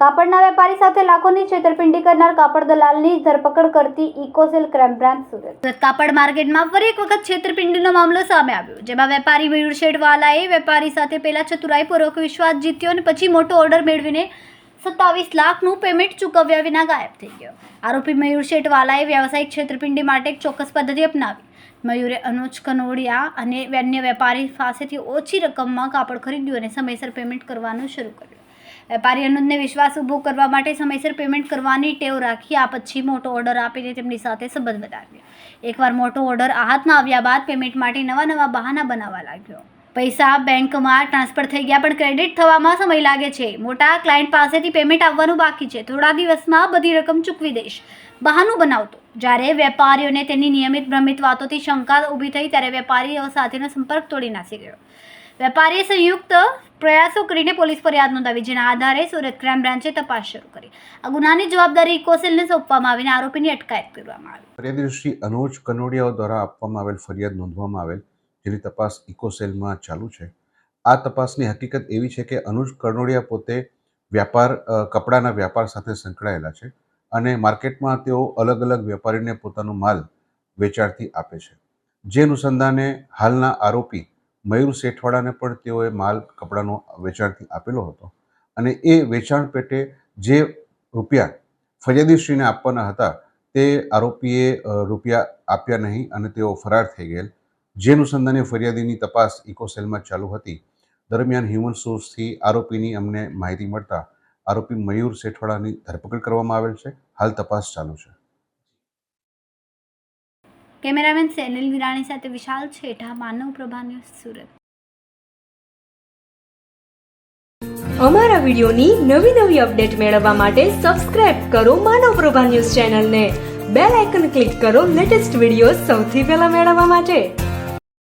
કાપડના વેપારી સાથે લાખોની છેતરપિંડી કરનાર કાપડ દલાલની ધરપકડ કરતી ઇકોસેલ ક્રાઇમ બ્રાન્ચ સુરત. કાપડ માર્કેટમાં ફરી એક વખત છેતરપિંડીનો મામલો સામે આવ્યો, જેમાં વેપારી મયુરશેઠવાલાએ વેપારી સાથે પહેલા ચતુરાઈપૂર્વક વિશ્વાસ જીત્યો અને પછી મોટો ઓર્ડર મેળવીને સત્તાવીસ લાખનું પેમેન્ટ ચૂકવ્યા વિના ગાયબ થઈ ગયો. આરોપી મયુર શેઠવાલાએ વ્યાવસાયિક છેતરપિંડી માટે એક ચોક્કસ પદ્ધતિ અપનાવી. મયુરે અનુજ કનોડિયા અને અન્ય વેપારી પાસેથી ઓછી રકમમાં કાપડ ખરીદ્યું અને સમયસર પેમેન્ટ કરવાનું શરૂ કર્યું. વેપારી અનુજને વિશ્વાસ ઊભો કરવા માટે સમયસર પેમેન્ટ કરવાની ટેવ રાખી આ પછી મોટો ઓર્ડર આપીને તેમની સાથે સંબંધ વધાર્યો. એકવાર મોટો ઓર્ડર હાથમાં આવ્યા બાદ પેમેન્ટ માટે નવા નવા બહાના બનાવવા લાગ્યો. પૈસા બેંકમાં ટ્રાન્સફર થઈ ગયા પણ ક્રેડિટ થવામાં સમય લાગે છે. મોટા ક્લાયન્ટ પાસેથી પેમેન્ટ આવવાનું બાકી છે. થોડા દિવસમાં બધી રકમ ચૂકવી દઈશ. બહાનું બનાવતો. જ્યારે વેપારીઓને તેની નિયમિત ભ્રમિત વાતોથી શંકા ઊભી થઈ ત્યારે વેપારીઓ સાથેનો સંપર્ક તોડી નાસી ગયો. વેપારીએ સંયુક્ત પ્રયાસો કરીને પોલીસ ફરિયાદ નોંધાવી, જેના આધારે સુરત ક્રાઇમ બ્રાન્ચે તપાસ શરૂ કરી. આ ગુનાની જવાબદારી ઇકોસેલને સોંપવામાં આવીને આરોપીની અટકાયત કરવામાં આવી. ફરિયાદી શ્રી અનોજ કનોડિયાઓ દ્વારા આપવામાં આવેલ ફરિયાદ નોંધવામાં આવેલ, જેની તપાસ ઇકોસેલમાં ચાલુ છે. આ તપાસની હકીકત એવી છે કે અનુજ કનોડિયા પોતે વ્યાપાર કપડાના વ્યાપાર સાથે સંકળાયેલા છે. અને માર્કેટમાં તેઓ અલગ અલગ વેપારીને પોતાનો માલ વેચાણથી આપે છે. જે અનુસંધાને હાલના આરોપી મયુર શેઠવાડાને પણ તેઓએ માલ કપડાનો વેચાણથી આપેલો હતો અને એ વેચાણ પેટે જે રૂપિયા ફરિયાદીશ્રીને આપવાના હતા તે આરોપીએ રૂપિયા આપ્યા નહીં અને તેઓ ફરાર થઈ ગયેલ. જે અનુસંધાને ફરિયાદીની તપાસ ઇકોસેલમાં ચાલુ હતી. દરમિયાન હ્યુમન સોર્સથી આરોપીની અમને માહિતી મળતા આરોપી મયુર શેઠવાડાની ધરપકડ કરવામાં આવેલ છે. હાલ તપાસ ચાલુ છે. કેમેરામેન સેનિલ વિરાણી સાથે વિશાલ છેઠા માનવ પ્રભા ન્યૂઝ સુરત. અમારા વિડીયોની નવી નવી અપડેટ મેળવવા માટે સબસ્ક્રાઇબ કરો માનવ પ્રભા ન્યૂઝ ચેનલને. બેલ આઇકન ક્લિક કરો લેટેસ્ટ વીડિયો સૌથી પહેલા મેળવવા માટે.